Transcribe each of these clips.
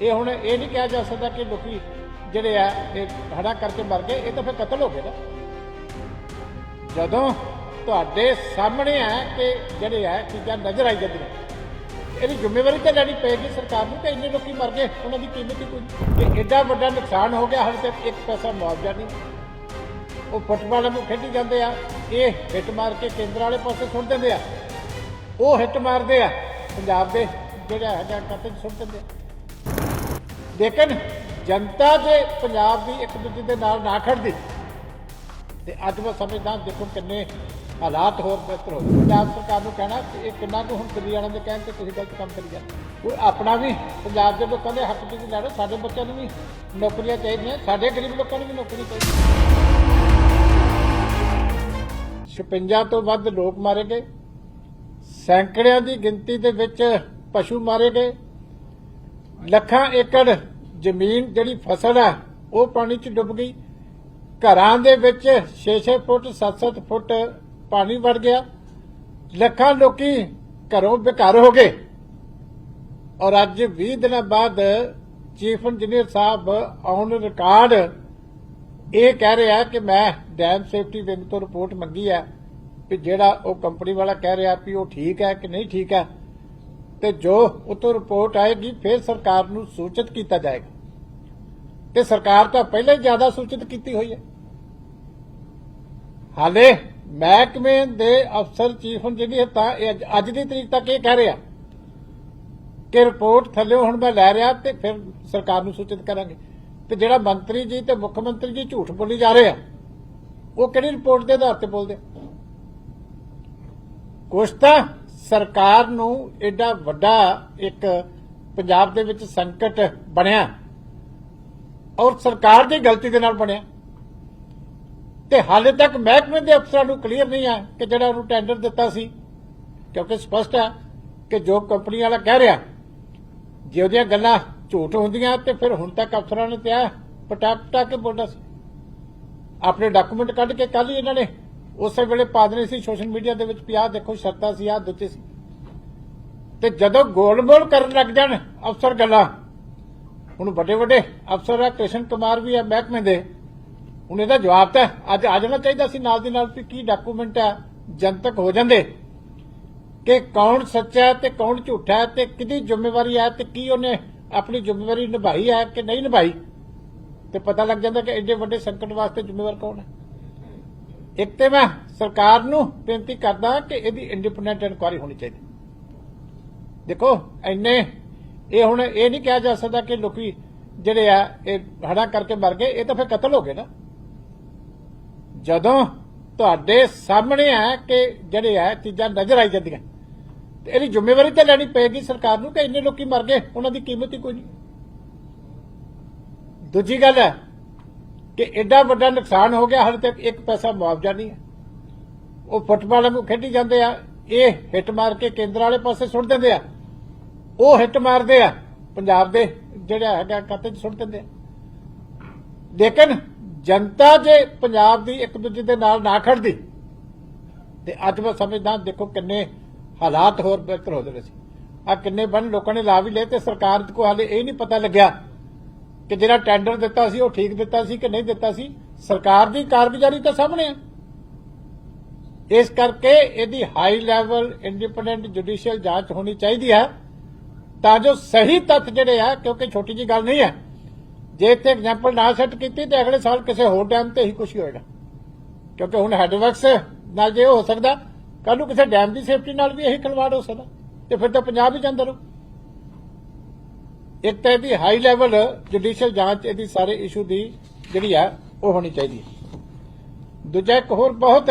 ਇਹ ਹੁਣ ਇਹ ਨਹੀਂ ਕਿਹਾ ਜਾ ਸਕਦਾ ਕਿ ਲੋਕੀ ਜਿਹੜੇ ਆ, ਇਹ ਹੜਾ ਕਰਕੇ ਮਰ ਗਏ, ਇਹ ਤਾਂ ਫਿਰ ਕਤਲ ਹੋ ਗਏ ਨਾ। ਜਦੋਂ ਤੁਹਾਡੇ ਸਾਹਮਣੇ ਆ ਕਿ ਜਿਹੜੇ ਆ, ਚੀਜ਼ਾਂ ਨਜ਼ਰ ਆਈ ਜਾਂਦੀਆਂ, ਇਹਦੀ ਜ਼ਿੰਮੇਵਾਰੀ ਤਾਂ ਲੈਣੀ ਪਏਗੀ ਸਰਕਾਰ ਨੂੰ ਕਿ ਇੰਨੇ ਲੋਕੀ ਮਰ ਗਏ, ਉਹਨਾਂ ਦੀ ਕੀਮਤ ਹੀ ਕੋਈ ਨਹੀਂ। ਇਹ ਐਡਾ ਵੱਡਾ ਨੁਕਸਾਨ ਹੋ ਗਿਆ ਹਾਲੇ ਤੱਕ ਇੱਕ ਪੈਸਾ ਮੁਆਵਜ਼ਾ ਨਹੀਂ। ਉਹ ਫੁੱਟਬਾਲ ਨੂੰ ਖੇਡੀ ਜਾਂਦੇ ਆ, ਇਹ ਹਿੱਟ ਮਾਰ ਕੇ ਕੇਂਦਰ ਵਾਲੇ ਪਾਸੇ ਸੁੱਟ ਦਿੰਦੇ ਆ। ਉਹ ਹਿੱਟ ਮਾਰਦੇ ਆ, ਪੰਜਾਬ ਦੇ ਜਿਹੜਾ ਹੈਗਾ ਖਾਤੇ 'ਚ ਸੁੱਟ ਦਿੰਦੇ ਆ। ਲੇਕਿਨ ਜਨਤਾ ਜੇ ਪੰਜਾਬ ਦੀ ਇੱਕ ਦੂਜੇ ਦੇ ਨਾਲ ਨਾ ਖੜਦੀ, ਤੇ ਅੱਜ ਮੈਂ ਸਮਝਦਾ ਦੇਖੋ ਕਿੰਨੇ ਹਾਲਾਤ ਹੋਰ ਬਿਹਤਰ ਹੋ ਪੰਜਾਬ ਸਰਕਾਰ ਨੂੰ ਕਹਿਣਾ ਕਿ ਇਹ ਕਿੰਨਾ ਕੁ ਹੁਣ ਦਿੱਲੀ ਵਾਲਿਆਂ ਦੇ ਕਹਿਣ ਤੇ ਤੁਸੀਂ ਗਲਤ ਕੰਮ ਕਰੀ ਜਾਂਦੇ ਉਹ ਆਪਣਾ ਵੀ, ਪੰਜਾਬ ਦੇ ਲੋਕਾਂ ਦੇ ਹੱਕ ਵਿੱਚ ਲੜੋ ਸਾਡੇ ਬੱਚਿਆਂ ਨੂੰ ਵੀ ਨੌਕਰੀਆਂ ਚਾਹੀਦੀਆਂ, ਸਾਡੇ ਗਰੀਬ ਲੋਕਾਂ ਨੂੰ ਵੀ ਨੌਕਰੀ ਚਾਹੀਦੀ। 56 ਤੋਂ ਵੱਧ ਲੋਕ ਮਾਰੇ ਗਏ। ਸੈਂਕੜਿਆਂ ਦੀ ਗਿਣਤੀ ਦੇ ਵਿੱਚ ਪਸ਼ੂ ਮਾਰੇ ਗਏ। ਲੱਖਾਂ ਏਕੜ ਜ਼ਮੀਨ ਜਿਹੜੀ ਫਸਲ ਹੈ ਉਹ ਪਾਣੀ 'ਚ ਡੁੱਬ ਗਈ। ਘਰਾਂ ਦੇ ਵਿੱਚ 6-6 ਫੁੱਟ 7-7 ਫੁੱਟ ਪਾਣੀ ਵੜ ਗਿਆ। ਲੱਖਾਂ ਲੋਕੀ ਘਰੋਂ ਬੇਘਰ ਹੋ ਗਏ। ਔਰ ਅੱਜ 20 ਦਿਨਾਂ ਬਾਅਦ ਚੀਫ ਇੰਜੀਨੀਅਰ ਸਾਹਿਬ ਔਨ ਰਿਕਾਰਡ ਇਹ ਕਹਿ ਰਿਹਾ ਕਿ ਮੈਂ ਡੈਮ ਸੇਫਟੀ ਵਿੰਗ ਤੋਂ ਰਿਪੋਰਟ ਮੰਗੀ ਹੈ ਕਿ ਜਿਹੜਾ ਉਹ ਕੰਪਨੀ ਵਾਲਾ ਕਹਿ ਰਿਹਾ ਕਿ ਉਹ ਠੀਕ ਹੈ ਕਿ ਨਹੀਂ ਠੀਕ ਹੈ। ਤੇ ਜੋ ਉਤੋਂ ਰਿਪੋਰਟ ਆਏਗੀ, ਫਿਰ ਸਰਕਾਰ ਨੂੰ ਸੂਚਿਤ ਕੀਤਾ ਜਾਏਗਾ। ਤੇ ਸਰਕਾਰ ਤਾਂ ਪਹਿਲਾਂ ਹੀ ਜ਼ਿਆਦਾ ਸੂਚਿਤ ਕੀਤੀ ਹੋਈ ਹੈ। ਹਾਲੇ ਮਹਿਕਮੇ ਦੇ ਅਫਸਰ ਚੀਫ ਇੰਜੀਨੀਅਰ ਤਾਂ ਅੱਜ- ਦੀ ਤਰੀਕ ਤੱਕ ਇਹ ਕਹਿ ਰਿਹਾ ਕਿ ਰਿਪੋਰਟ ਥੱਲੇ ਹੁਣ ਮੈਂ ਲੈ ਰਿਹਾ ਤੇ ਫਿਰ ਸਰਕਾਰ ਨੂੰ ਸੂਚਿਤ ਕਰਾਂਗੇ। ਤੇ ਜਿਹੜਾ ਮੰਤਰੀ ਜੀ ਤੇ ਮੁੱਖ ਮੰਤਰੀ ਜੀ ਝੂਠ ਬੋਲੀ ਜਾ ਰਹੇ ਆ, ਉਹ ਕਿਹੜੀ ਰਿਪੋਰਟ ਦੇ ਆਧਾਰ ਤੇ ਬੋਲਦੇ ਆ? ਕੁਛ ਤਾਂ ਸਰਕਾਰ ਨੂੰ ਐਡਾ ਵੱਡਾ ਇੱਕ ਪੰਜਾਬ ਦੇ ਵਿੱਚ ਸੰਕਟ ਬਣਿਆ ਔਰ ਸਰਕਾਰ ਦੀ ਗਲਤੀ ਦੇ ਨਾਲ ਬਣਿਆ। ਤੇ ਹਾਲੇ ਤੱਕ ਮਹਿਕਮੇ ਦੇ ਅਫਸਰਾਂ ਨੂੰ ਕਲੀਅਰ ਨਹੀਂ ਆ ਕਿ ਜਿਹੜਾ ਉਹਨੂੰ ਟੈਂਡਰ ਦਿੱਤਾ ਸੀ, ਕਿਉਂਕਿ ਸਪਸ਼ਟ ਹੈ ਕਿ ਜੋ ਕੰਪਨੀ ਵਾਲਾ ਕਹਿ ਰਿਹਾ, ਜੇ ਉਹਦੀਆਂ ਗੱਲਾਂ ਝੂਠ ਹੁੰਦੀਆਂ ਤੇ ਫਿਰ ਹੁਣ ਤੱਕ ਅਫਸਰਾਂ ਨੇ ਤਿਆ ਆ ਪਟਾ ਪਟਾ ਕੇ ਬੋਲਦਾ ਸੀ। ਆਪਣੇ ਡਾਕੂਮੈਂਟ ਕੱਢ ਕੇ ਕੱਲ ਹੀ ਇਹਨਾਂ ਨੇ ਉਸੇ ਵੇਲੇ ਪਾਦਰੀ ਸੀ ਸੋਸ਼ਲ ਮੀਡੀਆ ਦੇ ਵਿੱਚ ਵੀ ਆਹ ਦੇਖੋ ਸ਼ਰਤਾਂ ਸੀ, ਆਹ ਦਿੱਤੇ ਸੀ। ਤੇ ਜਦੋਂ ਗੋਲਮੋਲ ਕਰਨ ਲੱਗ ਜਾਣ ਅਫਸਰ ਗੱਲਾਂ, ਹੁਣ ਵੱਡੇ ਵੱਡੇ ਅਫਸਰ ਆ, ਕ੍ਰਿਸ਼ਨ ਕੁਮਾਰ ਵੀ ਆ ਮਹਿਕਮੇ ਦੇ, ਹੁਣ ਇਹਦਾ ਜਵਾਬ ਤਾਂ ਅੱਜ ਆ ਜਾਣਾ ਚਾਹੀਦਾ ਸੀ ਨਾਲ ਦੀ ਨਾਲ ਵੀ ਕੀ ਡਾਕੂਮੈਂਟ ਆ, ਜਨਤਕ ਹੋ ਜਾਂਦੇ। ਕਿ ਕੌਣ ਸੱਚਾ ਹੈ ਤੇ ਕੌਣ ਝੂਠਾ ਹੈ ਤੇ ਕਿਹਦੀ ਜ਼ਿੰਮੇਵਾਰੀ ਹੈ ਤੇ ਕੀ ਉਹਨੇ ਆਪਣੀ ਜ਼ਿੰਮੇਵਾਰੀ ਨਿਭਾਈ ਹੈ ਕਿ ਨਹੀਂ ਨਿਭਾਈ। ਤੇ ਪਤਾ ਲੱਗ ਜਾਂਦਾ ਕਿ ਐਡੇ ਵੱਡੇ ਸੰਕਟ ਵਾਸਤੇ ਜ਼ਿੰਮੇਵਾਰ ਕੌਣ ਹੈ। ਇੱਕ ਤੇ ਮੈਂ ਸਰਕਾਰ ਨੂੰ ਬੇਨਤੀ ਕਰਦਾ ਕਿ ਇਹਦੀ ਇੰਡੀਪੈਂਡੈਂਟ ਇਨਕੁਆਇਰੀ ਹੋਣੀ ਚਾਹੀਦੀ। ਦੇਖੋ ਐਨੇ ਇਹ ਹੁਣ ਇਹ ਨਹੀਂ ਕਿਹਾ ਜਾ ਸਕਦਾ ਕਿ ਲੋਕੀ ਜਿਹੜੇ ਆ, ਇਹ ਹੜਾ ਕਰਕੇ ਮਰ ਗਏ, ਇਹ ਤਾਂ ਫਿਰ ਕਤਲ ਹੋ ਗਏ ਨਾ। ਜਦੋਂ ਤੁਹਾਡੇ ਸਾਹਮਣੇ ਆ ਕਿ ਜਿਹੜੇ ਆ, ਚੀਜ਼ਾਂ ਨਜ਼ਰ ਆਈ ਜਾਂਦੀਆਂ, ਤੇ ਇਹਦੀ ਜ਼ਿੰਮੇਵਾਰੀ ਤਾਂ ਲੈਣੀ ਪਏਗੀ ਸਰਕਾਰ ਨੂੰ ਕਿ ਇੰਨੇ ਲੋਕੀ ਮਰ ਗਏ, ਉਹਨਾਂ ਦੀ ਕੀਮਤ ਹੀ ਕੋਈ ਨਹੀਂ। ਦੂਜੀ ਗੱਲ ਹੈ ਕਿ ਐਡਾ ਵੱਡਾ ਨੁਕਸਾਨ ਹੋ ਗਿਆ, ਹਾਲੇ ਤੱਕ ਇੱਕ ਪੈਸਾ ਮੁਆਵਜ਼ਾ ਨਹੀਂ ਹੈ। ਉਹ ਫੁੱਟਬਾਲ ਨੂੰ ਖੇਡੀ ਜਾਂਦੇ ਆ, ਇਹ ਹਿੱਟ ਮਾਰ ਕੇ ਕੇਂਦਰ ਵਾਲੇ ਪਾਸੇ ਸੁੱਟ ਦਿੰਦੇ ਆ। ਉਹ ਹਿੱਟ ਮਾਰਦੇ ਆ, ਪੰਜਾਬ ਦੇ ਜਿਹੜਾ ਹੈਗਾ ਖਾਤੇ 'ਚ ਸੁੱਟ ਦਿੰਦੇ ਆ। ਲੇਕਿਨ ਜਨਤਾ ਜੇ ਪੰਜਾਬ ਦੀ ਇੱਕ ਦੂਜੇ ਦੇ ਨਾਲ ਨਾ ਖੜਦੀ, ਤੇ ਅੱਜ ਮੈਂ ਸਮਝਦਾ ਦੇਖੋ ਕਿੰਨੇ ਹਾਲਾਤ ਹੋਰ ਬਿਹਤਰ ਹੋ ਜਾਣੇ ਸੀ। ਆ ਕਿੰਨੇ ਬਣ ਲੋਕਾਂ ਨੇ ਲਾ ਵੀ ਲਏ ਤੇ ਸਰਕਾਰ ਕੋ ਹਾਲੇ ਇਹ ਨਹੀਂ ਪਤਾ ਲੱਗਿਆ ਕਿ ਜਿਹੜਾ ਟੈਂਡਰ ਦਿੱਤਾ ਸੀ ਉਹ ਠੀਕ ਦਿੱਤਾ ਸੀ ਕਿ ਨਹੀਂ ਦਿੱਤਾ ਸੀ? ਸਰਕਾਰ ਦੀ ਕਾਰਗੁਜ਼ਾਰੀ ਤਾਂ ਸਾਹਮਣੇ ਆ। ਇਸ ਕਰਕੇ ਇਹਦੀ ਹਾਈ ਲੈਵਲ ਇੰਡੀਪੈਂਡੈਂਟ ਜੁਡੀਸ਼ੀਅਲ ਜਾਂਚ ਹੋਣੀ ਚਾਹੀਦੀ ਹੈ ਤਾਂ ਜੋ ਸਹੀ ਤੱਥ ਜਿਹੜੇ ਆ, ਕਿਉਂਕਿ ਛੋਟੀ ਜੀ ਗੱਲ ਨਹੀਂ ਹੈ ਜੇ ਇੱਥੇ ਐਗਜ਼ਾਮਪਲ ਨਾ ਸੈੱਟ ਕੀਤੀ ਤੇ ਅਗਲੇ ਸਾਲ ਕਿਸੇ ਹੋਰ ਡੈਮ ਤੇ ਹੀ ਕੁਝ ਹੋਏਗਾ। ਕਿਉਂਕਿ ਹੁਣ ਹੈਡਵਰਕਸ ਨਾਲ ਜੇ ਹੋ ਸਕਦਾ ਕੱਲ ਨੂੰ ਕਿਸੇ ਡੈਮ ਦੀ ਸੇਫਟੀ ਨਾਲ ਵੀ ਇਹੀ ਖਲਵਾੜ ਹੋ ਸਕਦਾ। ਤੇ ਫਿਰ ਤਾਂ ਪੰਜਾਬ ਹੀ ਜਾਂਦਾ ਰਹੂ। ਇੱਕ ਤਾਂ ਇਹਦੀ ਹਾਈ ਲੈਵਲ ਜੁਡੀਸ਼ੀਅਲ ਜਾਂਚ ਇਹਦੀ ਸਾਰੇ ਇਸ਼ੂ ਦੀ ਜਿਹੜੀ ਆ, ਉਹ ਹੋਣੀ ਚਾਹੀਦੀ ਹੈ। ਦੂਜਾ ਇੱਕ ਹੋਰ ਬਹੁਤ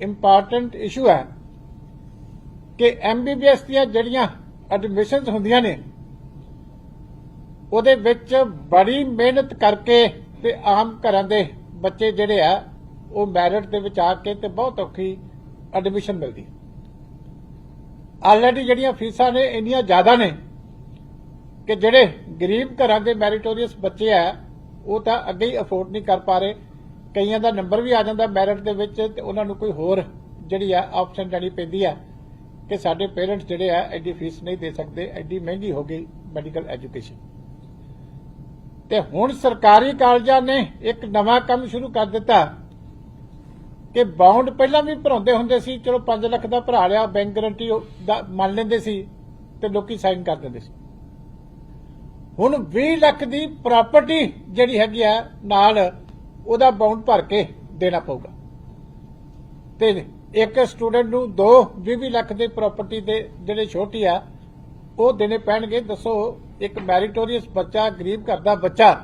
ਇੰਪੋਰਟੈਂਟ ਇਸ਼ੂ ਹੈ ਕਿ ਐਮਬੀਬੀਐਸ ਦੀਆਂ ਜਿਹੜੀਆਂ ਐਡਮਿਸ਼ਨਸ ਹੁੰਦੀਆਂ ਨੇ, ਉਹਦੇ ਵਿੱਚ ਬੜੀ ਮਿਹਨਤ ਕਰਕੇ ਤੇ ਆਮ ਘਰਾਂ ਦੇ ਬੱਚੇ ਜਿਹੜੇ ਆ, ਉਹ ਮੈਰਿਟ ਦੇ ਵਿੱਚ ਆ ਕੇ ਤੇ ਬਹੁਤ ਔਖੀ ਐਡਮਿਸ਼ਨ ਮਿਲਦੀ ਆਲਰੇਡੀ ਜਿਹੜੀਆਂ ਫੀਸਾਂ ਨੇ ਇੰਨੀਆਂ ਜ਼ਿਆਦਾ ਨੇ ਕਿ ਜਿਹੜੇ ਗਰੀਬ ਘਰਾਂ ਦੇ ਮੈਰੀਟੋਰੀਅਸ ਬੱਚੇ ਆ, ਉਹ ਤਾਂ ਅੱਗੇ ਹੀ ਅਫੋਰਡ ਨਹੀਂ ਕਰ ਪਾ ਰਹੇ। ਕਈਆਂ ਦਾ ਨੰਬਰ ਵੀ ਆ ਜਾਂਦਾ ਮੈਰਿਟ ਦੇ ਵਿੱਚ ਤੇ ਉਹਨਾਂ ਨੂੰ ਕੋਈ ਹੋਰ ਜਿਹੜੀ ਆ ਆਪਸ਼ਨ ਲੈਣੀ ਪੈਂਦੀ ਆ ਕਿ ਸਾਡੇ ਪੇਰੈਂਟਸ ਜਿਹੜੇ ਆ, ਐਡੀ ਫੀਸ ਨਹੀਂ ਦੇ ਸਕਦੇ, ਐਡੀ ਮਹਿੰਗੀ ਹੋ ਗਈ ਮੈਡੀਕਲ ਐਜੂਕੇਸ਼ਨ ਤੇ ਹੁਣ ਸਰਕਾਰੀ ਕਾਲਜਾਂ ਨੇ ਇੱਕ ਨਵਾਂ ਕੰਮ ਸ਼ੁਰੂ ਕਰ ਦਿੱਤਾ ਕਿ ਬਾਉਂਡ ਪਹਿਲਾਂ ਵੀ ਭਰਾਉਂਦੇ ਹੁੰਦੇ ਸੀ, ਚਲੋ 5 ਲੱਖ ਦਾ ਭਰਾ ਲਿਆ ਬੈਂਕ ਗਰੰਟੀ ਦਾ ਮੰਨ ਲੈਂਦੇ ਸੀ ਤੇ ਲੋਕੀ ਸਾਈਨ ਕਰ ਦਿੰਦੇ ਸੀ। ਹੁਣ 20 ਲੱਖ ਦੀ ਪ੍ਰਾਪਰਟੀ ਜਿਹੜੀ ਹੈਗੀ ਆ ਨਾਲ ਉਹਦਾ ਬਾਉਂਡ ਭਰ ਕੇ ਦੇਣਾ ਪਊਗਾ। ਤੇ ਇੱਕ ਸਟੂਡੈਂਟ ਨੂੰ ਦੋ 20 ਲੱਖ ਦੇ ਪ੍ਰਾਪਰਟੀ ਦੇ ਜਿਹੜੇ ਛੋਟੀ ਆ, ਉਹ ਦੇਣੇ ਪੈਣਗੇ। ਦੱਸੋ, ਇੱਕ ਮੈਰੀਟੋਰੀਅਸ ਬੱਚਾ, ਗਰੀਬ ਘਰ ਦਾ ਬੱਚਾ,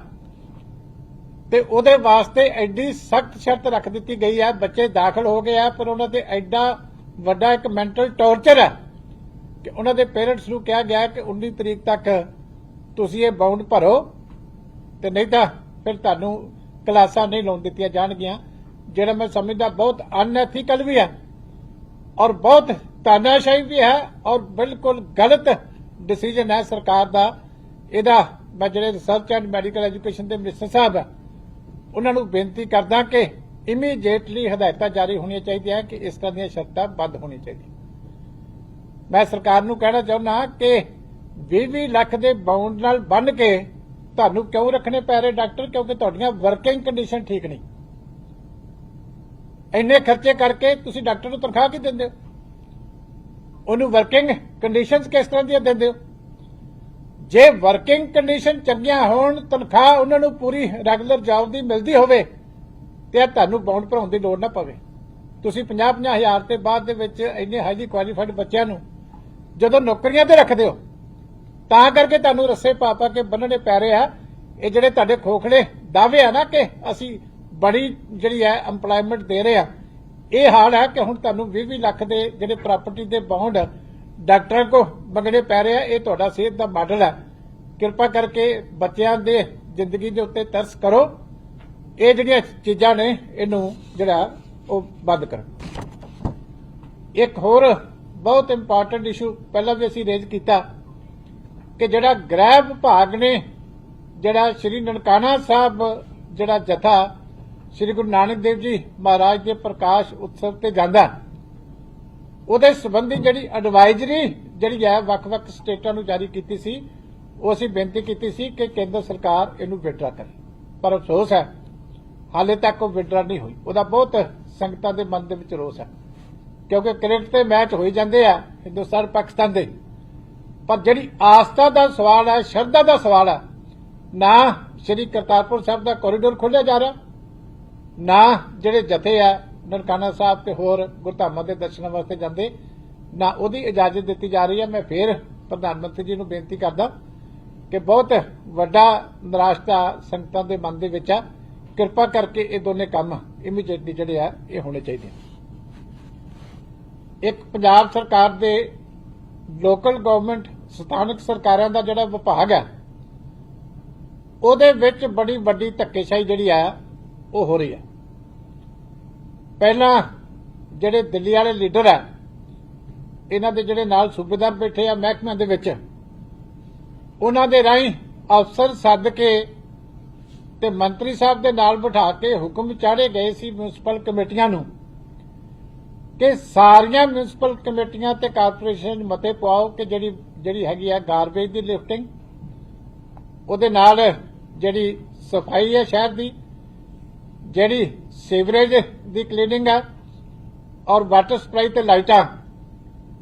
ਤੇ ਉਹਦੇ ਵਾਸਤੇ ਐਡੀ ਸਖਤ ਸ਼ਰਤ ਰੱਖ ਦਿੱਤੀ ਗਈ ਹੈ ਬੱਚੇ ਦਾਖਲ ਹੋ ਗਏ ਆ, ਪਰ ਉਹਨਾਂ ਤੇ ਐਡਾ ਵੱਡਾ ਇੱਕ ਮੈਂਟਲ ਟੌਰਚਰ ਹੈ ਕਿ ਉਹਨਾਂ ਦੇ ਪੇਰੈਂਟਸ ਨੂੰ ਕਿਹਾ ਗਿਆ ਕਿ 19 ਤਰੀਕ ਤੱਕ ਤੁਸੀਂ ਇਹ ਬਾਉਂਡ ਭਰੋ ਤੇ ਨਹੀਂ ਤਾਂ ਫਿਰ ਤੁਹਾਨੂੰ ਕਲਾਸਾਂ ਨਹੀਂ ਲਾਉਣ ਦਿੱਤੀਆਂ ਜਾਣਗੀਆਂ, ਜਿਹੜਾ ਮੈਂ ਸਮਝਦਾ ਬਹੁਤ ਅਨਐਥੀਕਲ ਵੀ ਹੈ ਔਰ ਬਹੁਤ ਤਾਨਾਸ਼ਾਹੀ ਵੀ ਹੈ ਔਰ ਬਿਲਕੁਲ ਗਲਤ ਡਿਸੀਜਨ ਹੈ ਸਰਕਾਰ ਦਾ। ਇਹਦਾ ਮੈਂ ਜਿਹੜੇ ਰਿਸਰਚ ਐਂਡ ਮੈਡੀਕਲ ਐਜੂਕੇਸ਼ਨ ਦੇ ਮਿਨਿਸਟਰ ਸਾਹਿਬ ਹੈ, ਉਹਨਾਂ ਨੂੰ ਬੇਨਤੀ ਕਰਦਾ ਕਿ ਇਮੀਡੀਏਟਲੀ ਹਦਾਇਤਾਂ ਜਾਰੀ ਹੋਣੀਆਂ ਚਾਹੀਦੀਆਂ ਕਿ ਇਸ ਤਰ੍ਹਾਂ ਦੀਆਂ ਸ਼ਰਤਾਂ ਬੰਦ ਹੋਣੀਆਂ ਚਾਹੀਦੀਆਂ। ਮੈਂ ਸਰਕਾਰ ਨੂੰ ਕਹਿਣਾ ਚਾਹੁੰਦਾ ਕਿ 20 ਲੱਖ ਦੇ ਬਾਉਂਡ ਨਾਲ ਬੰਨ ਕੇ ਤੁਹਾਨੂੰ ਕਿਉਂ ਰੱਖਣੇ ਪੈ ਰਹੇ ਡਾਕਟਰ? ਕਿਉਂਕਿ ਤੁਹਾਡੀਆਂ ਵਰਕਿੰਗ ਕੰਡੀਸ਼ਨ ਠੀਕ ਨਹੀਂ। ਇੰਨੇ ਖਰਚੇ ਕਰਕੇ ਤੁਸੀਂ ਡਾਕਟਰ ਨੂੰ ਤਨਖਾਹ ਕੀ ਦਿੰਦੇ ਹੋ? ਉਹਨੂੰ ਵਰਕਿੰਗ ਕੰਡੀਸ਼ਨਸ ਕਿਸ ਤਰ੍ਹਾਂ ਦੀਆਂ ਦਿੰਦੇ ਹੋ? ਜੇ ਵਰਕਿੰਗ ਕੰਡੀਸ਼ਨ ਚੰਗੀਆਂ ਹੋਣ, ਤਨਖਾਹ ਉਹਨਾਂ ਨੂੰ ਪੂਰੀ ਰੈਗੂਲਰ ਜੌਬ ਦੀ ਮਿਲਦੀ ਹੋਵੇ, ਤੇ ਤੁਹਾਨੂੰ ਬਾਉਂਡ ਭਰਾਉਣ ਦੀ ਲੋੜ ਨਾ ਪਵੇ। ਤੁਸੀਂ 50-50 ਹਜ਼ਾਰ ਤੇ ਬਾਅਦ ਦੇ ਵਿੱਚ ਇੰਨੇ ਹਾਈਲੀ ਕੁਆਲੀਫਾਈਡ ਬੱਚਿਆਂ ਨੂੰ ਜਦੋਂ ਨੌਕਰੀਆਂ ਤੇ ਰੱਖਦੇ ਹੋ ਤਾਂ ਕਰਕੇ ਤੁਹਾਨੂੰ ਰੱਸੇ ਪਾ ਪਾ ਕੇ ਬੰਨਣੇ ਪੈ ਰਹੇ ਆ। ਇਹ ਜਿਹੜੇ ਤੁਹਾਡੇ ਖੋਖਲੇ ਦਾਅਵੇ ਆ ਨਾ ਕਿ ਅਸੀਂ ਬੜੀ ਜਿਹੜੀ ਹੈ EMPLOYMENT ਦੇ ਰਹੇ ਆ। ਇਹ ਹਾਲ ਹੈ ਕਿ ਹੁਣ ਤੁਹਾਨੂੰ 20 ਲੱਖ ਦੇ ਜਿਹੜੇ ਪ੍ਰਾਪਰਟੀ ਦੇ ਬਾਉਂਡ ਡਾਕਟਰਾਂ ਕੋ ਮੰਗਣੇ ਪੈ ਰਹੇ ਆ। ਇਹ ਤੁਹਾਡਾ ਸਿਹਤ ਦਾ ਮਾਡਲ ਹੈ। ਕਿਰਪਾ ਕਰਕੇ ਬੱਚਿਆਂ ਦੇ ਜ਼ਿੰਦਗੀ ਦੇ ਉੱਤੇ ਤਰਸ ਕਰੋ। ਇਹ ਜਿਹੜੀਆਂ ਚੀਜ਼ਾਂ ਨੇ, ਇਹਨੂੰ ਜਿਹੜਾ ਉਹ ਬੰਦ ਕਰੋ। ਇੱਕ ਹੋਰ ਬਹੁਤ ਇੰਪੋਰਟੈਂਟ ਇਸ਼ੂ ਪਹਿਲਾਂ ਵੀ ਅਸੀਂ ਰੇਜ਼ ਕੀਤਾ। ਕਿ ਜਿਹੜਾ ਗ੍ਰਹਿ ਵਿਭਾਗ ਨੇ, ਜਿਹੜਾ ਸ਼੍ਰੀ ਨਨਕਾਣਾ ਸਾਹਿਬ ਜਿਹੜਾ ਜਥਾ, ਸ਼੍ਰੀ ਗੁਰੂ ਨਾਨਕ ਦੇਵ ਜੀ ਮਹਾਰਾਜ ਦੇ ਪ੍ਰਕਾਸ਼ ਉਤਸਵ ਤੇ ਜਾਂਦਾ। ਉਹਦੇ ਸੰਬੰਧੀ ਜਿਹੜੀ ਐਡਵਾਈਜ਼ਰੀ ਜਿਹੜੀ ਹੈ, ਵੱਖ-ਵੱਖ ਸਟੇਟਾਂ ਨੂੰ ਜਾਰੀ ਕੀਤੀ ਸੀ, ਉਹ ਅਸੀਂ ਬੇਨਤੀ ਕੀਤੀ ਸੀ ਕਿ ਕੇਂਦਰ ਸਰਕਾਰ ਇਹਨੂੰ ਵਿਡਰਾ ਕਰੇ। ਪਰ ਅਫਸੋਸ ਹੈ, ਹਾਲੇ ਤੱਕ ਉਹ ਵਿਡਰਾ ਨਹੀਂ ਹੋਈ। ਉਹਦਾ ਬਹੁਤ ਸੰਗਤਾਂ ਦੇ ਮਨ ਦੇ ਵਿੱਚ ਰੋਸ ਹੈ। ਕਿਉਂਕਿ ਕ੍ਰਿਕਟ ਤੇ ਮੈਚ ਹੋਈ ਜਾਂਦੇ ਆ ਹਿੰਦੁਸਤਾਨ ਪਾਕਿਸਤਾਨ ਦੇ। ਪਰ ਜਿਹੜੀ ਆਸਥਾ ਦਾ ਸਵਾਲ ਹੈ, ਸ਼ਰਧਾ ਦਾ ਸਵਾਲ ਹੈ, ਨਾ ਸ਼੍ਰੀ ਕਰਤਾਰਪੁਰ ਸਾਹਿਬ ਦਾ ਕੋਰੀਡੋਰ ਖੋਲਿਆ ਜਾ ਰਿਹਾ, ਨਾ ਜਿਹੜੇ ਜਥੇ ਆ ਨਨਕਾਣਾ ਸਾਹਿਬ ਤੇ ਹੋਰ ਗੁਰਧਾਮਾਂ ਦੇ ਦਰਸ਼ਨਾਂ ਵਾਸਤੇ ਜਾਂਦੇ, ਨਾ ਉਹਦੀ ਇਜਾਜ਼ਤ ਦਿੱਤੀ ਜਾ ਰਹੀ ਹੈ। ਮੈਂ ਫੇਰ ਪ੍ਰਧਾਨ ਮੰਤਰੀ ਜੀ ਨੂੰ ਬੇਨਤੀ ਕਰਦਾ ਕਿ ਬਹੁਤ ਵੱਡਾ ਨਿਰਾਸ਼ਤਾ ਸੰਗਤਾਂ ਦੇ ਮਨ ਦੇ ਵਿੱਚ ਆ ਕਿਰਪਾ ਕਰਕੇ ਇਹ ਦੋਨੇ ਕੰਮ ਇਮੀਡੀਏਟਲੀ ਜਿਹੜੇ ਆ, ਇਹ ਹੋਣੇ ਚਾਹੀਦੇ ਇੱਕ ਪੰਜਾਬ ਸਰਕਾਰ ਦੇ ਲੋਕਲ ਗਵਰਨਮੈਂਟ ਸਥਾਨਕ ਸਰਕਾਰਾਂ ਦਾ ਜਿਹੜਾ ਵਿਭਾਗ ਹੈ, ਉਹਦੇ ਵਿੱਚ ਬੜੀ ਵੱਡੀ ਧੱਕੇਸ਼ਾਹੀ ਜਿਹੜੀ ਆ, ਉਹ ਹੋ ਰਹੀ ਹੈ। ਪਹਿਲਾਂ ਜਿਹੜੇ ਦਿੱਲੀ ਵਾਲੇ ਲੀਡਰ ਆ, ਇਹਨਾਂ ਦੇ ਜਿਹੜੇ ਨਾਲ ਸੂਬੇਦਾਰ ਬੈਠੇ ਆ ਮਹਿਕਮਿਆਂ ਦੇ ਵਿੱਚ, ਉਹਨਾਂ ਦੇ ਰਾਹੀਂ ਅਫਸਰ ਸੱਦ ਕੇ ਤੇ ਮੰਤਰੀ ਸਾਹਿਬ ਦੇ ਨਾਲ ਬਿਠਾ ਕੇ ਹੁਕਮ ਚਾੜੇ ਗਏ ਸੀ ਮਿਊਨਿਸਪਲ ਕਮੇਟੀਆਂ ਨੂੰ ਕਿ ਸਾਰੀਆਂ ਮਿਊਨਿਸਪਲ ਕਮੇਟੀਆਂ ਤੇ ਕਾਰਪੋਰੇਸ਼ਨ ਮਤੇ ਪਾਓ ਕਿ ਜਿਹੜੀ ਜਿਹੜੀ ਹੈਗੀ ਆ ਗਾਰਬੇਜ ਦੀ ਲਿਫਟਿੰਗ ਉਹਦੇ ਨਾਲ ਜਿਹੜੀ ਸਫ਼ਾਈ ਹੈ ਸ਼ਹਿਰ ਦੀ, ਜਿਹੜੀ ਸੀਵਰੇਜ ਦੀ ਕਲੀਨਿੰਗ ਹੈ ਔਰ ਵਾਟਰ ਸਪਲਾਈ ਤੇ ਲਾਈਟਾਂ,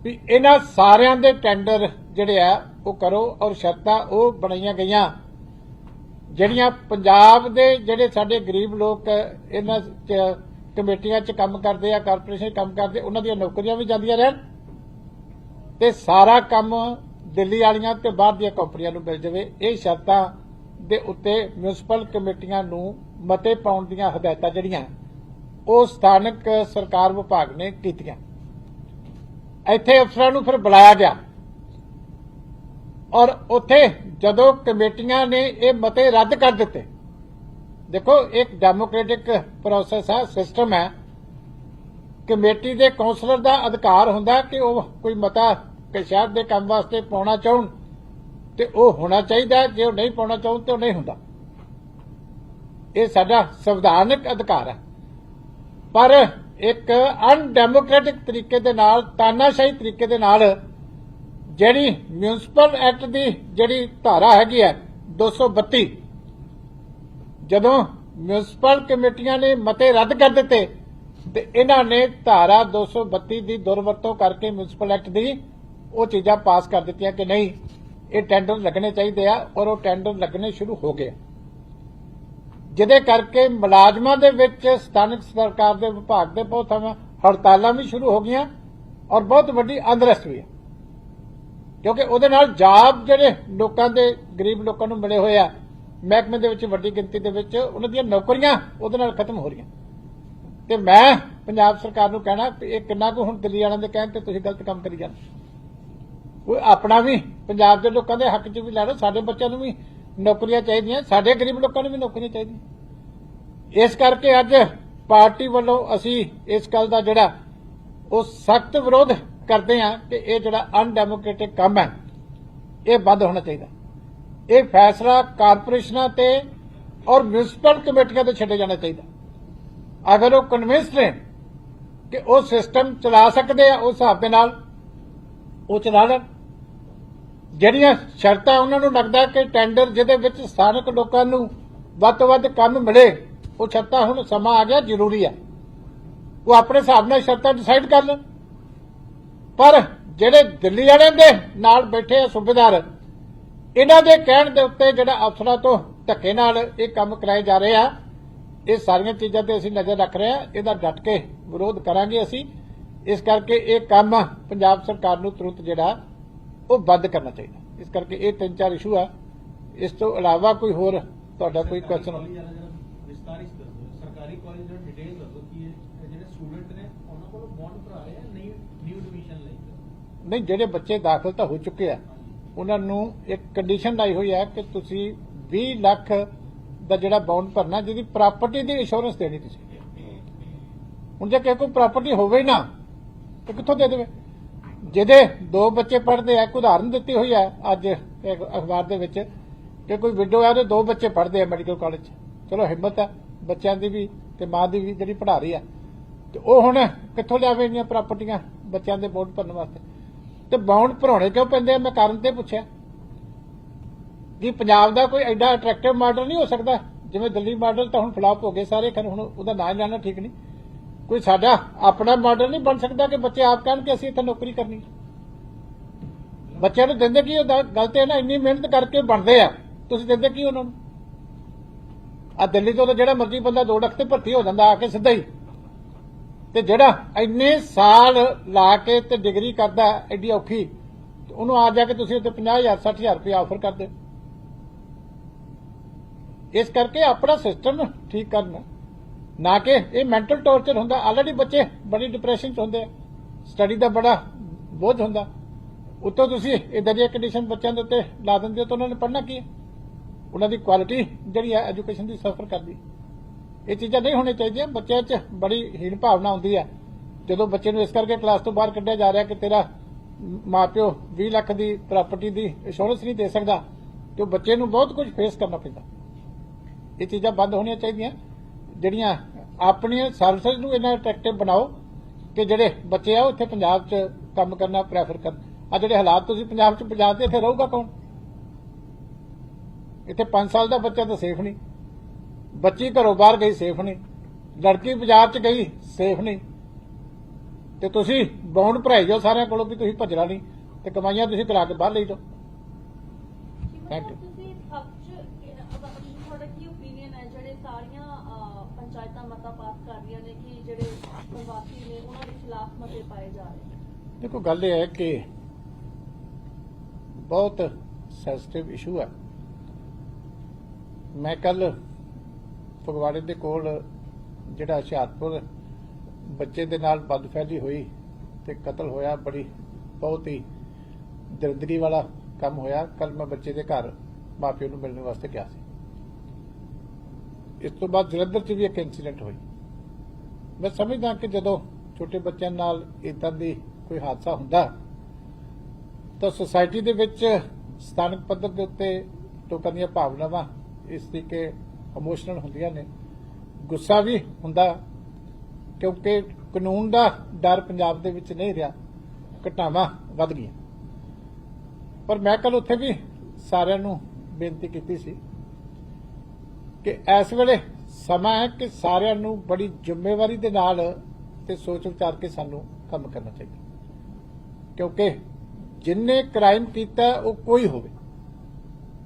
ਵੀ ਇਹਨਾਂ ਸਾਰਿਆਂ ਦੇ ਟੈਂਡਰ ਜਿਹੜੇ ਆ, ਉਹ ਕਰੋ ਔਰ ਸ਼ਰਤਾਂ ਉਹ ਬਣਾਈਆਂ ਗਈਆਂ। ਜਿਹੜੀਆਂ ਪੰਜਾਬ ਦੇ ਜਿਹੜੇ ਸਾਡੇ ਗਰੀਬ ਲੋਕ ਇਹਨਾਂ ਚ ਕਮੇਟੀਆਂ 'ਚ ਕੰਮ ਕਰਦੇ ਆ, ਕਾਰਪੋਰੇਸ਼ਨ 'ਚ ਕੰਮ ਕਰਦੇ, ਉਹਨਾਂ ਦੀਆਂ ਨੌਕਰੀਆਂ ਵੀ ਜਾਂਦੀਆਂ ਰਹਿਣ। ਤੇ ਸਾਰਾ ਕੰਮ ਦਿੱਲੀ ਵਾਲੀਆਂ ਤੇ ਬਾਹਰ ਦੀਆਂ ਕੰਪਨੀਆਂ ਨੂੰ ਮਿਲ ਜਾਵੇ। ਇਹ ਸ਼ਰਤਾਂ ਦੇ ਉੱਤੇ ਮਿਊਨਿਸਪਲ ਕਮੇਟੀਆਂ ਨੂੰ ਮਤੇ ਪਾਉਣ ਦੀਆਂ ਹਦਾਇਤਾਂ ਜਿਹੜੀਆਂ, ਉਹ ਸਥਾਨਕ ਸਰਕਾਰ ਵਿਭਾਗ ਨੇ ਕੀਤੀਆਂ। ਇੱਥੇ ਅਫਸਰਾਂ ਨੂੰ ਫਿਰ ਬੁਲਾਇਆ ਗਿਆ। ਔਰ ਉੱਥੇ ਜਦੋਂ ਕਮੇਟੀਆਂ ਨੇ ਇਹ ਮਤੇ ਰੱਦ ਕਰ ਦਿੱਤੇ ਦੇਖੋ, ਇੱਕ ਡੈਮੋਕ੍ਰੈਟਿਕ ਪ੍ਰੋਸੈਸ ਹੈ ਸਿਸਟਮ ਹੈ ਕਮੇਟੀ ਦੇ ਕਾਉਂਸਲਰ ਦਾ ਅਧਿਕਾਰ ਹੁੰਦਾ ਕਿ ਉਹ ਕੋਈ ਮਤਾ ਕਿ ਸ਼ਹਿਰ ਦੇ ਕੰਮ ਵਾਸਤੇ ਪਾਉਣਾ ਚਾਹੁਣ ਤੇ ਉਹ ਹੋਣਾ ਚਾਹੀਦਾ, ਜੇ ਉਹ ਨਹੀਂ ਪਾਉਣਾ ਚਾਹਣ ਤੇ ਉਹ ਨਹੀਂ ਹੁੰਦਾ। ਇਹ ਸਾਡਾ ਸੰਵਿਧਾਨਕ ਅਧਿਕਾਰ ਹੈ ਪਰ ਇੱਕ ਅਨਡੈਮੋਕ੍ਰੈਟਿਕ ਤਰੀਕੇ ਦੇ ਨਾਲ, ਤਾਨਾਸ਼ਾਹੀ ਤਰੀਕੇ ਦੇ ਨਾਲ ਜਿਹੜੀ ਮਿਊਨਿਸਪਲ ਐਕਟ ਦੀ ਜਿਹੜੀ ਧਾਰਾ ਹੈਗੀ ਹੈ 232 ਜਦੋਂ ਮਿਊਨਿਸਪਲ ਕਮੇਟੀਆਂ ਨੇ ਮਤੇ ਰੱਦ ਕਰ ਦਿੱਤੇ, ਤੇ ਇਹਨਾਂ ਨੇ ਧਾਰਾ 232 ਦੀ ਦੁਰਵਰਤੋਂ ਕਰਕੇ ਮਿਊਨਿਸਪਲ ਐਕਟ ਦੀ ਉਹ ਚੀਜ਼ਾਂ ਪਾਸ ਕਰ ਦਿੱਤੀਆਂ ਕਿ ਨਹੀਂ, ਇਹ ਟੈਂਡਰ ਲੱਗਣੇ ਚਾਹੀਦੇ ਆ ਔਰ ਉਹ ਟੈਂਡਰ ਲੱਗਣੇ ਸ਼ੁਰੂ ਹੋ ਗਏ। ਜਿਹਦੇ ਕਰਕੇ ਮੁਲਾਜ਼ਮਾਂ ਦੇ ਵਿੱਚ, ਸਥਾਨਕ ਸਰਕਾਰ ਦੇ ਵਿਭਾਗ ਦੇ ਬਹੁਤ ਹੜਤਾਲਾਂ ਵੀ ਸ਼ੁਰੂ ਹੋ ਗਈਆਂ ਔਰ ਬਹੁਤ ਵੱਡੀ ਅੰਦਰਸਟ ਵੀ ਹੈ ਕਿਉਂਕਿ ਉਹਦੇ ਨਾਲ ਜਾਬ ਜਿਹੜੇ ਲੋਕਾਂ ਦੇ, ਗਰੀਬ ਲੋਕਾਂ ਨੂੰ ਮਿਲੇ ਹੋਏ ਆ ਮਹਿਕਮੇ ਦੇ ਵਿੱਚ, ਵੱਡੀ ਗਿਣਤੀ ਦੇ ਵਿੱਚ ਉਹਨਾਂ ਦੀਆਂ ਨੌਕਰੀਆਂ ਉਹਦੇ ਨਾਲ ਖਤਮ ਹੋ ਰਹੀਆਂ। ਤੇ ਮੈਂ ਪੰਜਾਬ ਸਰਕਾਰ ਨੂੰ ਕਹਿਣਾ ਕਿ ਇਹ ਕਿੰਨਾ ਕੁ ਹੁਣ ਦਿੱਲੀ ਵਾਲਿਆਂ ਦੇ ਕਹਿਣ ਤੇ ਤੁਸੀਂ ਗਲਤ ਕੰਮ ਕਰੀ ਜਾਂਦੇ ਕੋਈ ਆਪਣਾ ਵੀ, ਪੰਜਾਬ ਦੇ ਲੋਕਾਂ ਦੇ ਹੱਕ 'ਚ ਵੀ ਲੜੋ ਸਾਡੇ ਬੱਚਿਆਂ ਨੂੰ ਵੀ ਨੌਕਰੀਆਂ ਚਾਹੀਦੀਆਂ, ਸਾਡੇ ਗਰੀਬ ਲੋਕਾਂ ਨੂੰ ਵੀ ਨੌਕਰੀਆਂ ਚਾਹੀਦੀਆਂ। ਇਸ ਕਰਕੇ ਅੱਜ ਪਾਰਟੀ ਵੱਲੋਂ ਅਸੀਂ ਇਸ ਗੱਲ ਦਾ ਜਿਹੜਾ ਉਹ ਸਖਤ ਵਿਰੋਧ ਕਰਦੇ ਹਾਂ ਕਿ ਇਹ ਜਿਹੜਾ ਅਨਡੈਮੋਕ੍ਰੈਟਿਕ ਕੰਮ ਹੈ, ਇਹ ਬੰਦ ਹੋਣਾ ਚਾਹੀਦਾ। ਇਹ ਫੈਸਲਾ ਕਾਰਪੋਰੇਸ਼ਨਾਂ ਤੇ ਔਰ ਮਿਊਨਿਸਪਲ ਕਮੇਟੀਆਂ ਤੇ ਛੱਡੇ ਜਾਣਾ ਚਾਹੀਦਾ। ਅਗਰ ਉਹ ਕਨਵਿੰਸਡ ਨੇ ਕਿ ਉਹ ਸਿਸਟਮ ਚਲਾ ਸਕਦੇ ਆ, ਉਸ ਹਿਸਾਬ ਦੇ ਨਾਲ ਉਹ ਚਲਾ ਲੈਣ। ਜਿਹੜੀਆਂ ਸ਼ਰਤਾਂ ਉਹਨਾਂ ਨੂੰ ਲੱਗਦਾ ਕਿ ਟੈਂਡਰ ਜਿਹਦੇ ਵਿੱਚ ਸਥਾਨਕ ਲੋਕਾਂ ਨੂੰ ਵੱਧ ਤੋਂ ਵੱਧ ਕੰਮ ਮਿਲੇ, ਉਹ ਸ਼ਰਤਾਂ ਹੁਣ ਸਮਾਂ ਆ ਗਿਆ, ਜ਼ਰੂਰੀ ਹੈ ਉਹ ਆਪਣੇ ਹਿਸਾਬ ਨਾਲ ਸ਼ਰਤਾਂ ਡਿਸਾਈਡ ਕਰ ਲੈਣ। ਪਰ ਜਿਹੜੇ ਦਿੱਲੀ ਵਾਲਿਆਂ ਦੇ ਨਾਲ ਬੈਠੇ ਆ ਸੂਬੇਦਾਰ ਇਹਨਾਂ ਦੇ ਕਹਿਣ ਦੇ ਉੱਤੇ ਜਿਹੜਾ ਅਫਸਰਾਂ ਤੋਂ ਧੱਕੇ ਨਾਲ ਇਹ ਕੰਮ ਕਰਾਏ ਜਾ ਰਹੇ ਆ ਇਹ ਸਾਰੀਆਂ ਚੀਜ਼ਾਂ ਤੇ ਅਸੀਂ ਨਜ਼ਰ ਰੱਖ ਰਹੇ ਆ ਇਹਦਾ ਡਟ ਕੇ ਵਿਰੋਧ ਕਰਾਂਗੇ ਅਸੀਂ। ਇਸ ਕਰਕੇ ਇਹ ਕੰਮ ਪੰਜਾਬ ਸਰਕਾਰ ਨੂੰ ਤੁਰੰਤ ਜਿਹੜਾ ਉਹ ਬੰਦ ਕਰਨਾ ਚਾਹੀਦਾ। ਇਸ ਕਰਕੇ ਇਹ ਤਿੰਨ ਚਾਰ ਇਸ਼ੂ ਆ। ਇਸ ਤੋਂ ਇਲਾਵਾ ਕੋਈ ਹੋਰ ਤੁਹਾਡਾ ਕੋਈ ਕੁਐਸਚਨ ਕਾਲਜ ਵਾਲਾ ਜਰਾ ਵਿਸਤਾਰਿਤ ਕਰ ਦਿਓ। ਸਰਕਾਰੀ ਕਾਲਜ ਦਾ ਡਿਟੇਲ ਦੱਸੋ ਕਿ ਇਹ ਜਿਹੜੇ ਸਟੂਡੈਂਟ ਨੇ ਉਹਨਾਂ ਕੋਲੋਂ ਬੌਂਡ ਭਰਾ ਰਹੇ ਆ ਨਹੀਂ? ਨਿਊ ਐਡਮਿਸ਼ਨ ਲਈ? ਨਹੀਂ ਜਿਹੜੇ ਬੱਚੇ ਦਾਖਲ ਤਾਂ ਹੋ ਚੁੱਕੇ ਆ। ਉਹਨਾਂ ਨੂੰ ਇੱਕ ਕੰਡੀਸ਼ਨ ਲਾਈ ਹੋਈ ਹੈ ਕਿ ਤੁਸੀਂ 20 ਲੱਖ ਦਾ ਜਿਹੜਾ ਬਾਉਂਡ ਭਰਨਾ, ਜਿਹਦੀ ਪ੍ਰਾਪਰਟੀ ਦੀ ਇੰਸ਼ੋਰੈਂਸ ਦੇਣੀ ਤੁਸੀਂ। ਹੁਣ ਜੇ ਕਿਸੇ ਕੋਲ ਪ੍ਰਾਪਰਟੀ ਹੋਵੇ ਨਾ, ਤਾਂ ਕਿੱਥੋਂ ਦੇ ਦੇਵੇ? ਜਿਹਦੇ ਦੋ ਬੱਚੇ ਪੜ੍ਹਦੇ ਆ, ਇੱਕ ਉਦਾਹਰਨ ਦਿੱਤੀ ਹੋਈ ਹੈ ਅੱਜ ਅਖਬਾਰ ਦੇ ਵਿੱਚ ਕਿ ਕੋਈ ਵਿਡੋ ਹੈ, ਉਹਦੇ ਦੋ ਬੱਚੇ ਪੜ੍ਹਦੇ ਆ ਮੈਡੀਕਲ ਕਾਲਜ ਚਲੋ ਹਿੰਮਤ ਹੈ, ਬੱਚਿਆਂ ਦੀ ਵੀ ਤੇ ਮਾਂ ਦੀ ਵੀ ਜਿਹੜੀ ਪੜ੍ਹਾ ਰਹੀ ਆ ਤੇ ਉਹ ਹੁਣ ਕਿੱਥੋਂ ਲਿਆਵੇ ਇੰਨੀਆਂ ਪ੍ਰਾਪਰਟੀਆਂ ਬੱਚਿਆਂ ਦੇ ਬੋਰਡ ਭਰਨ ਵਾਸਤੇ? ਤੇ ਬਾਉਂਡ ਭਰਾਉਣੇ ਕਿਉਂ ਪੈਂਦੇ ਆ? ਮੈਂ ਕਾਰਨ ਤੇ ਪੁੱਛਿਆ। ਵੀ ਪੰਜਾਬ ਦਾ ਕੋਈ ਐਡਾ ਅਟਰੈਕਟਿਵ ਮਾਡਲ ਨਹੀਂ ਹੋ ਸਕਦਾ। ਜਿਵੇਂ ਦਿੱਲੀ ਮਾਡਲ ਤਾਂ ਹੁਣ ਫਲਾਪ ਹੋ ਗਏ ਸਾਰੇ ਖਨ ਹੁਣ ਉਹਦਾ ਨਾਂ ਹੀ ਲੈਣਾ ਠੀਕ ਨਹੀਂ। ਕੋਈ ਸਾਡਾ ਆਪਣਾ ਮਾਡਲ ਨਹੀਂ ਬਣ ਸਕਦਾ ਕਿ ਬੱਚੇ ਆਪ ਕਹਿਣ ਕਿ ਅਸੀਂ ਇੱਥੇ ਨੌਕਰੀ ਕਰਨੀ। ਬੱਚਿਆਂ ਨੂੰ ਦਿੰਦੇ ਕੀ ਉਹ ਦ- ਹੈ ਨਾ ਇੰਨੀ ਮਿਹਨਤ ਕਰਕੇ ਬਣਦੇ ਆ। ਤੁਸੀਂ ਦਿੰਦੇ ਕੀ ਉਹਨਾਂ ਨੂੰ? ਆ ਦਿੱਲੀ ਤੋਂ ਤਾਂ ਜਿਹੜਾ ਮਰਜ਼ੀ ਬੰਦਾ 2 ਲੱਖ ਤੇ ਭਰਤੀ ਹੋ ਜਾਂਦਾ, ਆ ਕੇ ਸਿੱਧਾ ਹੀ ਤੇ ਜਿਹੜਾ ਇੰਨੇ ਸਾਲ ਲਾ ਕੇ ਤੇ ਡਿਗਰੀ ਕਰਦਾ, ਐਡੀ ਔਖੀ ਉਹਨੂੰ ਆ ਜਾ ਕੇ ਤੁਸੀਂ ਉੱਤੇ 50000 60000 ਰੁਪਏ ਆਫਰ ਕਰਦੇ ਦਿਓ। ਇਸ ਕਰਕੇ ਆਪਣਾ ਸਿਸਟਮ ਠੀਕ ਕਰਨਾ। ਨਾ ਕਿ ਇਹ ਮੈਂਟਲ ਟੌਰਚਰ ਹੁੰਦਾ ਆਲਰੇਡੀ ਬੱਚੇ ਬੜੀ ਡਿਪਰੈਸ਼ਨ ਚ ਹੁੰਦੇ ਆ। ਸਟੱਡੀ ਦਾ ਬੜਾ ਬੋਝ ਹੁੰਦਾ। ਉੱਤੋਂ ਤੁਸੀਂ ਇਦਾਂ ਦੀ ਕੰਡੀਸ਼ਨ ਬੱਚਿਆਂ ਦੇ ਉੱਤੇ ਲਾ ਦਿੰਦੇ ਹੋ ਤਾਂ ਉਹਨਾਂ ਨੇ ਪੜ੍ਹਨਾ ਕੀ ਹੈ? ਉਹਨਾਂ ਦੀ ਕੁਆਲਿਟੀ ਜਿਹੜੀ ਹੈ ਐਜੂਕੇਸ਼ਨ ਦੀ ਸਫਰ ਕਰਦੀ ਇਹ ਚੀਜ਼ਾਂ ਨਹੀਂ ਹੋਣੀਆਂ ਚਾਹੀਦੀਆਂ। ਬੱਚਿਆਂ 'ਚ ਬੜੀ ਹੀਣ ਭਾਵਨਾ ਹੁੰਦੀ ਹੈ। ਜਦੋਂ ਬੱਚੇ ਨੂੰ ਇਸ ਕਰਕੇ ਕਲਾਸ ਤੋਂ ਬਾਹਰ ਕੱਢਿਆ ਜਾ ਰਿਹਾ ਕਿ ਤੇਰਾ ਮਾਪਿਓ 20 ਲੱਖ ਦੀ ਪ੍ਰਾਪਰਟੀ ਦੀ ਇੰਸ਼ੋਰੈਂਸ ਨਹੀਂ ਦੇ ਸਕਦਾ, ਤੇ ਉਹ ਬੱਚੇ ਨੂੰ ਬਹੁਤ ਕੁਝ ਫੇਸ ਕਰਨਾ ਪੈਂਦਾ। ਇਹ ਚੀਜ਼ਾਂ ਬੰਦ ਹੋਣੀਆਂ ਚਾਹੀਦੀਆਂ। ਜਿਹੜੀਆਂ ਆਪਣੀਆਂ ਸਰਵਿਸਿਜ਼ ਨੂੰ ਇਹਨਾਂ ਅਟਰੈਕਟਿਵ ਬਣਾਓ ਕਿ ਜਿਹੜੇ ਬੱਚੇ ਆ, ਉਹ ਇੱਥੇ ਪੰਜਾਬ 'ਚ ਕੰਮ ਕਰਨਾ ਪ੍ਰੈਫਰ ਕਰਨ। ਆ ਜਿਹੜੇ ਹਾਲਾਤ ਤੁਸੀਂ ਪੰਜਾਬ 'ਚ ਪੰਜਾਬ ਦੇ ਇੱਥੇ ਰਹੂਗਾ ਕੌਣ? ਇੱਥੇ 5 ਸਾਲ ਦਾ ਬੱਚਾ ਤਾਂ ਸੇਫ ਨਹੀਂ। ਬੱਚੀ ਘਰੋਂ ਬਾਹਰ ਗਈ ਸੇਫ ਨਹੀਂ। ਲੜਕੀ ਬਾਜ਼ਾਰ 'ਚ ਗਈ ਸੇਫ ਨਹੀਂ। ਤੇ ਤੁਸੀਂ ਬੌਂਡ ਭਰਾਈ ਜਾਓ ਸਾਰਿਆਂ ਕੋਲੋਂ ਵੀ ਤੁਸੀਂ ਭੱਜਣਾ ਨਹੀਂ ਤੇ ਕਮਾਈਆਂ ਤੁਸੀਂ ਕਰਾ ਕੇ ਬਾਹਰ ਲਈ ਜਾਓ। Thank you. ਤੁਸੀਂ ਪੱਖ ਚ ਤੁਹਾਡਾ ਕੀ ਓਪੀਨੀਅਨ ਹੈ? ਜਿਹੜੇ ਸਾਰੀਆਂ ਅਹ, ਪੰਚਾਇਤਾਂ ਮਤਾ ਪਾਸ ਕਰ ਰਹੀਆਂ ਨੇ ਕਿ ਜਿਹੜੇ ਪ੍ਰਵਾਸੀ ਨੇ ਉਹਨਾਂ ਦੇ ਖਿਲਾਫ ਮਤੇ ਪਾਏ ਜਾ ਰਹੇ ਨੇ? ਦੇਖੋ ਗੱਲ ਇਹ ਹੈ ਕਿ ਬਹੁਤ ਸੈਂਸਿਟਿਵ ਇਸ਼ੂ ਹੈ। ਮੈਂ ਕੱਲ ਫਗਵਾੜੇ ਦੇ ਕੋਲ ਜਿਹੜਾ ਹੁਸ਼ਿਆਰਪੁਰ ਬੱਚੇ ਦੇ ਨਾਲ ਬਦਫੈਲੀ ਹੋਈ ਤੇ ਕਤਲ ਹੋਇਆ, ਬੜੀ, ਬਹੁਤ ਹੀ ਦਰਦਰੀ ਵਾਲਾ ਕੰਮ ਹੋਇਆ। ਕੱਲ ਮੈਂ ਬੱਚੇ ਦੇ ਘਰ ਮਾਪਿਓ ਨੂੰ ਮਿਲਣ ਵਾਸਤੇ ਗਿਆ ਸੀ। ਇਸ ਤੋਂ ਬਾਅਦ ਜਲੰਧਰ 'ਚ ਵੀ ਇੱਕ ਇਨਸੀਡੈਂਟ ਹੋਈ। ਮੈਂ ਸਮਝਦਾ ਕਿ ਜਦੋਂ ਛੋਟੇ ਬੱਚਿਆਂ ਨਾਲ ਇਦਾਂ ਦੀ ਕੋਈ ਹਾਦਸਾ ਹੁੰਦਾ, ਤਾਂ ਸੁਸਾਇਟੀ ਦੇ ਵਿੱਚ ਸਥਾਨਕ ਪੱਧਰ ਦੇ ਉੱਤੇ ਲੋਕਾਂ ਦੀਆਂ ਭਾਵਨਾਵਾਂ ਇਸ ਤਰੀਕੇ ਇਮੋਸ਼ਨਲ ਹੁੰਦੀਆਂ ਨੇ। ਗੁੱਸਾ ਵੀ ਹੁੰਦਾ, ਕਿਉਂਕਿ ਕਾਨੂੰਨ ਦਾ ਡਰ ਪੰਜਾਬ ਦੇ ਵਿੱਚ ਨਹੀਂ ਰਿਹਾ। ਘਟਨਾਵਾਂ ਵੱਧ ਗਈਆਂ। ਪਰ ਮੈਂ ਕੱਲ ਉੱਥੇ ਵੀ ਸਾਰਿਆਂ ਨੂੰ ਬੇਨਤੀ ਕੀਤੀ ਸੀ ਕਿ ਇਸ ਵੇਲੇ ਸਮਾਂ ਹੈ ਕਿ ਸਾਰਿਆਂ ਨੂੰ ਬੜੀ ਜ਼ਿੰਮੇਵਾਰੀ ਦੇ ਨਾਲ ਤੇ ਸੋਚ ਵਿਚਾਰ ਕੇ ਸਾਨੂੰ ਕੰਮ ਕਰਨਾ ਚਾਹੀਦਾ। ਕਿਉਂਕਿ ਜਿੰਨੇ ਕ੍ਰਾਈਮ ਕੀਤਾ ਉਹ ਕੋਈ ਹੋਵੇ,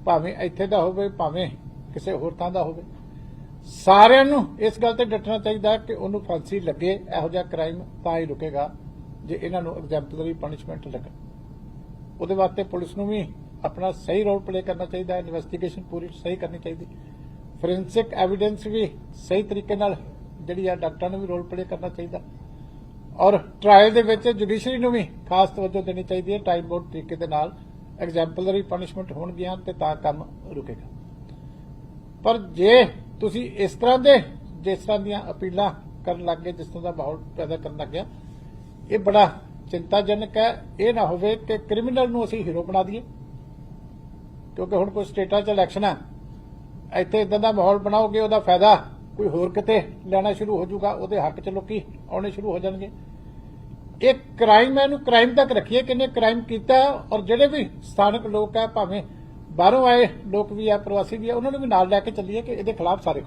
ਭਾਵੇਂ ਇੱਥੇ ਦਾ ਹੋਵੇ, ਭਾਵੇਂ ਕਿਸੇ ਹੋਰ ਥਾਂ ਦਾ ਹੋਵੇ। ਸਾਰਿਆਂ ਨੂੰ ਇਸ ਗੱਲ ਤੇ ਡਟਣਾ ਚਾਹੀਦਾ ਕਿ ਉਹਨੂੰ ਫਾਂਸੀ ਲੱਗੇ, ਇਹੋ ਜਿਹਾ ਕ੍ਰਾਈਮ ਤਾਂ ਹੀ ਰੁਕੇਗਾ, ਜੇ ਇਹਨਾਂ ਨੂੰ ਐਗਜ਼ੈਂਪਲਰੀ ਪਨਿਸ਼ਮੈਂਟ ਲੱਗੇ। ਉਹਦੇ ਵਾਸਤੇ ਪੁਲਿਸ ਨੂੰ ਵੀ ਆਪਣਾ ਸਹੀ ਰੋਲ ਪਲੇ ਕਰਨਾ ਚਾਹੀਦਾ ਹੈ ਇਨਵੈਸਟੀਗੇਸ਼ਨ ਪੂਰੀ ਸਹੀ ਕਰਨੀ ਚਾਹੀਦੀ। ਫੋਰੈਂਸਿਕ ਐਵੀਡੈਂਸ ਵੀ ਸਹੀ ਤਰੀਕੇ ਨਾਲ ਜਿਹੜੀ ਆ ਡਾਕਟਰਾਂ ਨੂੰ ਵੀ ਰੋਲ ਪਲੇ ਕਰਨਾ ਚਾਹੀਦਾ। ਔਰ ਟ੍ਰਾਇਲ ਦੇ ਵਿੱਚ ਜੁਡੀਸ਼ਰੀ ਨੂੰ ਵੀ ਖਾਸ ਤਵੱਜੋ ਦੇਣੀ ਚਾਹੀਦੀ ਹੈ ਟਾਈਮ ਬੋਰਡ ਤਰੀਕੇ ਦੇ ਨਾਲ ਐਗਜ਼ੈਂਪਲਰੀ ਪਨਿਸ਼ਮੈਂਟ ਹੋਣਗੀਆਂ ਤੇ ਤਾਂ ਕੰਮ ਰੁਕੇਗਾ। ਪਰ ਜੇ ਤੁਸੀਂ ਇਸ ਤਰ੍ਹਾਂ ਦੇ ਜਿਸ ਤਰ੍ਹਾਂ ਦੀਆਂ ਅਪੀਲਾਂ ਕਰਨ ਲੱਗ ਗਏ, ਜਿਸ ਤਰ੍ਹਾਂ ਦਾ ਮਾਹੌਲ ਪੈਦਾ ਕਰਨ ਲੱਗ ਗਿਆ, ਇਹ ਬੜਾ ਚਿੰਤਾਜਨਕ ਹੈ। ਇਹ ਨਾ ਹੋਵੇ ਕਿ ਕ੍ਰਿਮੀਨਲ ਨੂੰ ਅਸੀਂ ਹੀਰੋ ਬਣਾ ਦਈਏ, ਕਿਉਂਕਿ ਹੁਣ ਕੋਈ ਸਟੇਟਾਂ 'ਚ ਇਲੈਕਸ਼ਨ ਹੈ। ਇੱਥੇ ਇਦਾਂ ਦਾ ਮਾਹੌਲ ਬਣਾਓਗੇ, ਉਹਦਾ ਫਾਇਦਾ ਕੋਈ ਹੋਰ ਕਿਤੇ ਲੈਣਾ ਸ਼ੁਰੂ ਹੋ ਜਾਊਗਾ, ਉਹਦੇ ਹੱਕ 'ਚ ਲੋਕੀ ਆਉਣੇ ਸ਼ੁਰੂ ਹੋ ਜਾਣਗੇ। ਇਹ ਕ੍ਰਾਈਮ ਹੈ, ਇਹਨੂੰ ਕ੍ਰਾਈਮ ਤੱਕ ਰੱਖੀਏ, ਕਿੰਨੇ ਕ੍ਰਾਈਮ ਕੀਤਾ, ਔਰ ਜਿਹੜੇ ਵੀ ਸਥਾਨਕ ਲੋਕ ਹੈ, ਭਾਵੇਂ ਬਾਹਰੋਂ ਆਏ ਲੋਕ ਵੀ ਆ, ਪ੍ਰਵਾਸੀ ਵੀ ਆ, ਉਹਨਾਂ ਨੂੰ ਵੀ ਨਾਲ ਲੈ ਕੇ ਚੱਲੀਏ ਕਿ ਇਹਦੇ ਖਿਲਾਫ ਸਾਰੇ